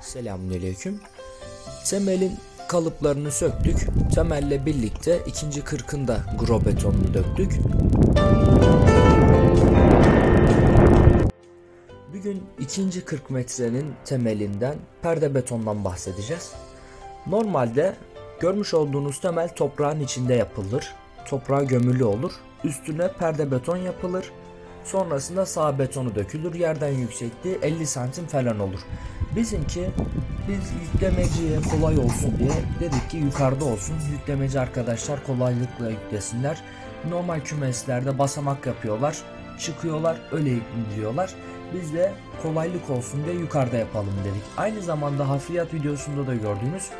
Selamünaleyküm. Temelin kalıplarını söktük. Temelle birlikte ikinci kırkında gro betonunu döktük. Bugün ikinci 40 metrenin temelinden perde betondan bahsedeceğiz. Normalde görmüş olduğunuz temel toprağın içinde yapılır. Toprağa gömülü olur. Üstüne perde beton yapılır. Sonrasında sağ betonu dökülür. Yerden yüksekliği 50 santim falan olur. Bizimki biz yüklemeciye kolay olsun diye dedik ki yukarıda olsun. Yüklemeci arkadaşlar kolaylıkla yüklesinler. Normal kümeslerde basamak yapıyorlar. Çıkıyorlar öyle indiriyorlar. Biz de kolaylık olsun diye yukarıda yapalım dedik. Aynı zamanda hafriyat videosunda da gördüğünüz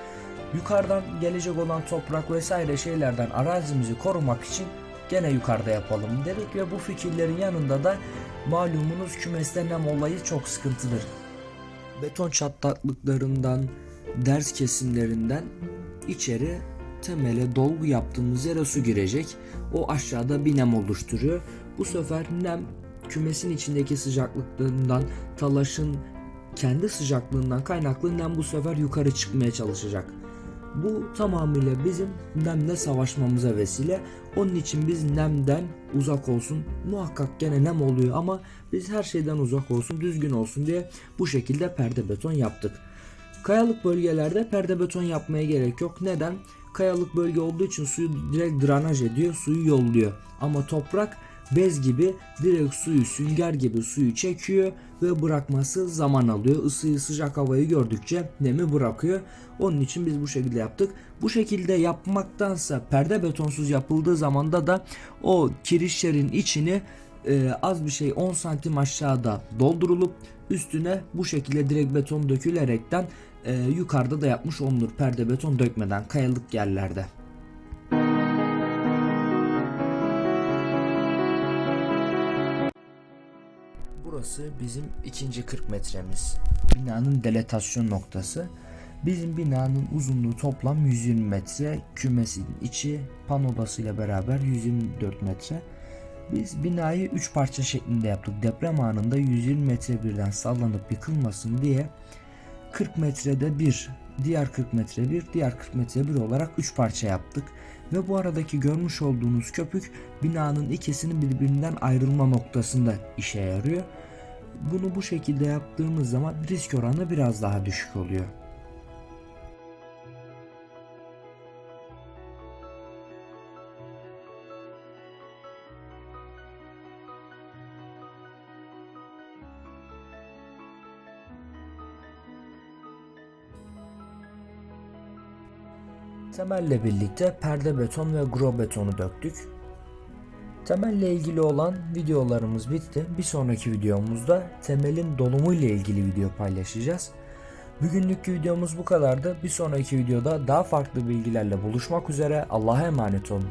yukarıdan gelecek olan toprak vesaire şeylerden arazimizi korumak için gene yukarıda yapalım dedik ve bu fikirlerin yanında da malumunuz kümeste nem olayı çok sıkıntıdır. Beton çatlaklıklarından, ders kesimlerinden içeri temele dolgu yaptığımız yere su girecek. O aşağıda bir nem oluşturuyor. Bu sefer nem kümesin içindeki sıcaklıklarından, talaşın kendi sıcaklığından kaynaklı nem bu sefer yukarı çıkmaya çalışacak. Bu tamamıyla bizim nemle savaşmamıza vesile. Onun için biz nemden uzak olsun. Muhakkak gene nem oluyor ama biz her şeyden uzak olsun, düzgün olsun diye bu şekilde perde beton yaptık. Kayalık bölgelerde perde beton yapmaya gerek yok. Neden? Kayalık bölge olduğu için suyu direkt drenaj ediyor, suyu yolluyor. Ama toprak bez gibi direkt suyu sünger gibi suyu çekiyor ve bırakması zaman alıyor. Isıyı sıcak havayı gördükçe nemi bırakıyor. Onun için biz bu şekilde yaptık. Bu şekilde yapmaktansa perde betonsuz yapıldığı zamanda da o kirişlerin içini e, az bir şey 10 santim aşağıda doldurulup üstüne bu şekilde direkt beton dökülerekten e, yukarıda da yapmış olunur perde beton dökmeden kayalık yerlerde. Burası bizim ikinci 40 metremiz. Binanın deletasyon noktası. Bizim binanın uzunluğu toplam 120 metre. Kümesin içi panodasıyla beraber 124 metre. Biz binayı 3 parça şeklinde yaptık. Deprem anında 120 metre birden sallanıp yıkılmasın diye 40 metrede bir, diğer 40 metre bir, diğer 40 metre bir olarak 3 parça yaptık. Ve bu aradaki görmüş olduğunuz köpük binanın ikisinin birbirinden ayrılma noktasında işe yarıyor. Bunu bu şekilde yaptığımız zaman risk oranı biraz daha düşük oluyor. Temelle birlikte perde beton ve gro betonu döktük. Temelle ilgili olan videolarımız bitti. Bir sonraki videomuzda temelin dolumu ile ilgili video paylaşacağız. Bugünlük videomuz bu kadardı. Bir sonraki videoda daha farklı bilgilerle buluşmak üzere. Allah'a emanet olun.